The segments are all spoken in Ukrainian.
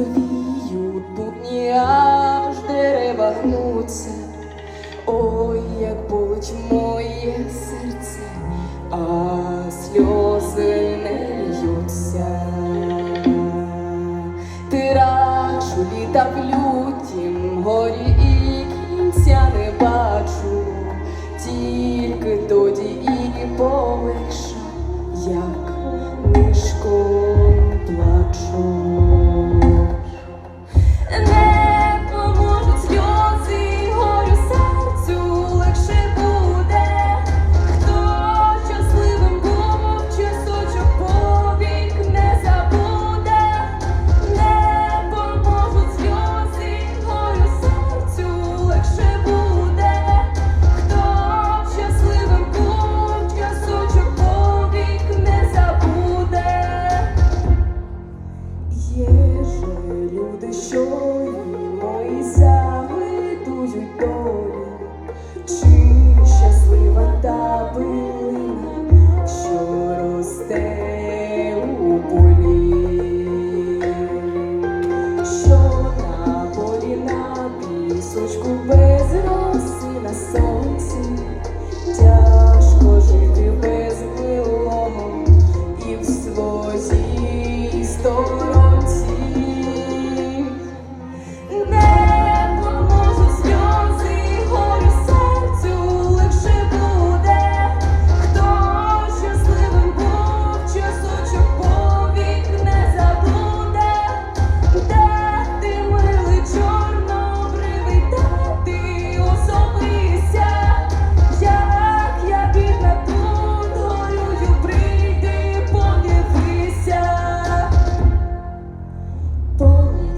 Ревіють будні, аж дерева гнуться, ой, як болить моє серце, а сльози не льються. Ти рачу літа в лютім горі і кінця не бачу, тільки тоді і полегша, як.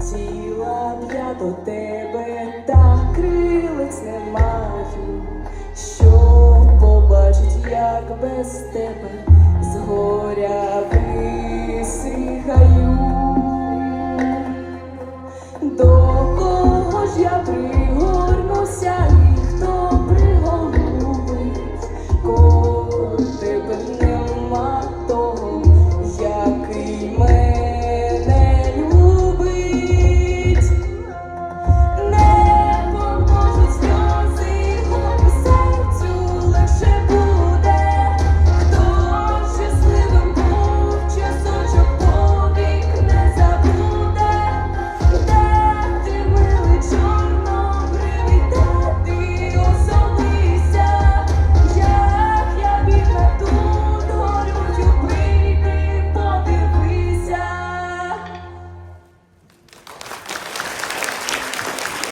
хотіла б я до тебе, та крилець не маю, що побачить, як без тебе згоря.